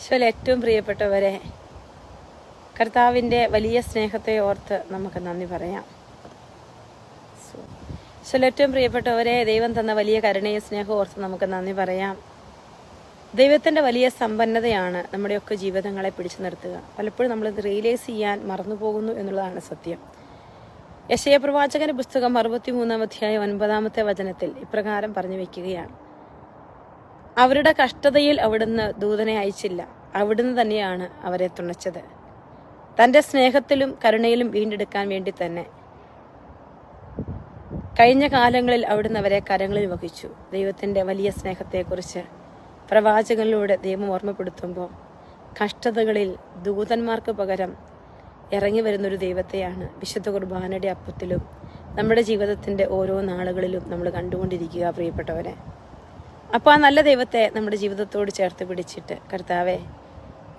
ഈശോയിൽ ഏറ്റവും പ്രിയപ്പെട്ടവരെ കർത്താവിന്റെ വലിയ സ്നേഹത്തെ ഓർത്ത് നമുക്ക് നന്ദി പറയാം. ഈശോയിൽ ഏറ്റവും പ്രിയപ്പെട്ടവരെ ദൈവം തന്ന വലിയ കരുണയും സ്നേഹവും ഓർത്ത് നമുക്ക് നന്ദി പറയാം. ദൈവത്തിന്റെ വലിയ സമ്പന്നതയാണ് നമ്മുടെയൊക്കെ ജീവിതങ്ങളെ പിടിച്ചു നിർത്തുക. പലപ്പോഴും നമ്മളിത് റിയലൈസ് ചെയ്യാൻ മറന്നു പോകുന്നു എന്നുള്ളതാണ് സത്യം. യശയ പ്രവാചകന്റെ പുസ്തകം അറുപത്തിമൂന്നാം അധ്യായം ഒൻപതാമത്തെ വചനത്തിൽ ഇപ്രകാരം പറഞ്ഞു വെക്കുകയാണ്. അവരുടെ കഷ്ടതയിൽ അവിടുന്ന് ദൂതനെ അയച്ചില്ല. അവിടുന്ന് തന്നെയാണ് അവരെ തുണച്ചത്. തന്റെ സ്നേഹത്തിലും കരുണയിലും വീണ്ടെടുക്കാൻ വേണ്ടി തന്നെ. കഴിഞ്ഞ കാലങ്ങളിൽ അവിടുന്ന് അവരെ കരങ്ങളിൽ വഹിച്ചു. ദൈവത്തിന്റെ വലിയ സ്നേഹത്തെക്കുറിച്ച് പ്രവാചകനിലൂടെ ദൈവം ഓർമ്മപ്പെടുത്തുമ്പോൾ കഷ്ടതകളിൽ ദൂതന്മാർക്ക് പകരം ഇറങ്ങി വരുന്നൊരു ദൈവത്തെയാണ് വിശുദ്ധ കുർബാനയുടെ അപ്പത്തിലും നമ്മുടെ ജീവിതത്തിന്റെ ഓരോ നാളുകളിലും നമ്മൾ കണ്ടുകൊണ്ടിരിക്കുക പ്രിയപ്പെട്ടവരെ. അപ്പോൾ ആ നല്ല ദൈവത്തെ നമ്മുടെ ജീവിതത്തോട് ചേർത്ത് പിടിച്ചിട്ട് കർത്താവെ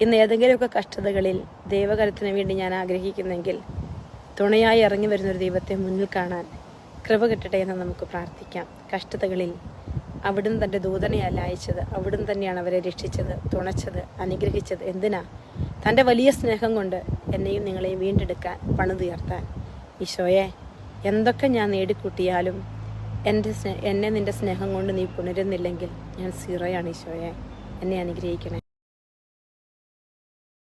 ഇന്ന് ഏതെങ്കിലുമൊക്കെ കഷ്ടതകളിൽ ദൈവകരത്തിന് വേണ്ടി ഞാൻ ആഗ്രഹിക്കുന്നെങ്കിൽ തുണയായി ഇറങ്ങി വരുന്നൊരു ദൈവത്തെ മുന്നിൽ കാണാൻ കൃപ കിട്ടട്ടെ എന്ന് നമുക്ക് പ്രാർത്ഥിക്കാം. കഷ്ടതകളിൽ അവിടുന്ന് തന്റെ ദൂതനെയല്ല അയച്ചത് അവിടുന്ന് തന്നെയാണ് അവരെ രക്ഷിച്ചത് തുണച്ചത് അനുഗ്രഹിച്ചത്. എന്തിനാ? തന്റെ വലിയ സ്നേഹം കൊണ്ട് എന്നെയും നിങ്ങളെയും വീണ്ടെടുക്കാൻ പണിതുയർത്താൻ. ഈശോയെ എന്തൊക്കെ ഞാൻ നേടിക്കൂട്ടിയാലും എന്റെ സ്നേ എന്നെ നിന്റെ സ്നേഹം കൊണ്ട് നീ പുണരുന്നില്ലെങ്കിൽ ഞാൻ സീറോയാണ് ഈശോയെ. എന്നെ അനുഗ്രഹിക്കണേ.